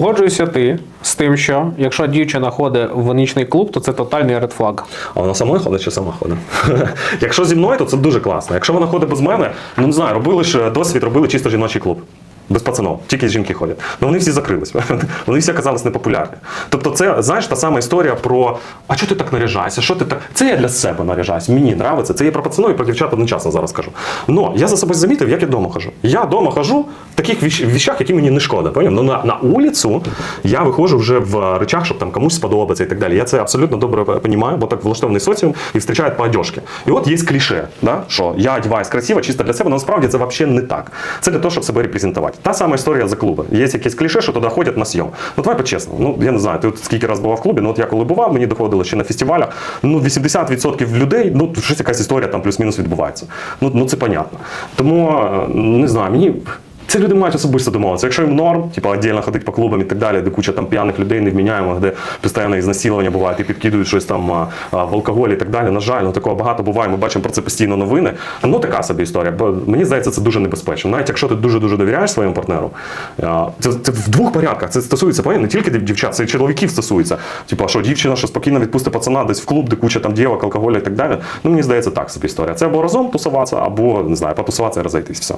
погоджуєшся ти з тим, що якщо дівчина ходить в нічний клуб, то це тотальний редфлаг. А вона сама ходить чи сама ходить? Якщо зі мною, то це дуже класно. Якщо вона ходить без мене, ну не знаю, робили ж досвід, робили чисто жіночий клуб. Без пацанов, тільки жінки ходять. Ну вони всі закрились. Вони всі оказались непопулярні. Тобто, це знаєш та сама історія про а чого ти так наряжаєшся? Що ти так? Це я для себе наряжаюсь. Мені нравиться. Це є про пацанов і про дівчат одночасно зараз кажу. Но я за собою замітив, як я вдома хожу. Я вдома хожу в таких віщах, які мені не шкода. Поняв? Ну на, на вулицю я виходжу вже в речах, щоб там комусь сподобатися і так далі. Я це абсолютно добре розумію, бо так влаштований соціум і зустрічають по одежці. І от є кліше, да? що я одягаюсь красиво, чисто для себе, але насправді це взагалі не так. Це для того, щоб себе репрезентувати. Та сама історія за клуби. Є якесь кліше, що туди ходять на сйом. Ну давай по-чесно, Ну я не знаю, ти от скільки раз бував в клубі, ну от я коли бував, мені доходило ще на фестивалях. Ну 80% людей, ну щось якась історія там плюс-мінус відбувається. Ну, ну це понятно. Тому е, не знаю, мені. Це люди мають особисто домовитися. Якщо їм норм, типу, віддільно ходити по клубам і так далі, де куча там п'яних людей невміняємо, де постійно ізнасилування буває, і підкидують щось там а, а, в алкоголі і так далі. На жаль, ну такого багато буває. Ми бачимо про це постійно новини. Ну така собі історія. Бо мені здається, це дуже небезпечно. Навіть якщо ти дуже дуже довіряєш своєму партнеру, а, це, це в двох порядках. Це стосується пам'ятаєте, не тільки дівчат, це і чоловіків стосується. Типу, що дівчина, що спокійно відпустить пацана десь в клуб, де куча там дівок, алкоголю і так далі. Ну мені здається, так собі історія. Це або разом тусуватися, або не знаю, потусуватися і розійтись. Все.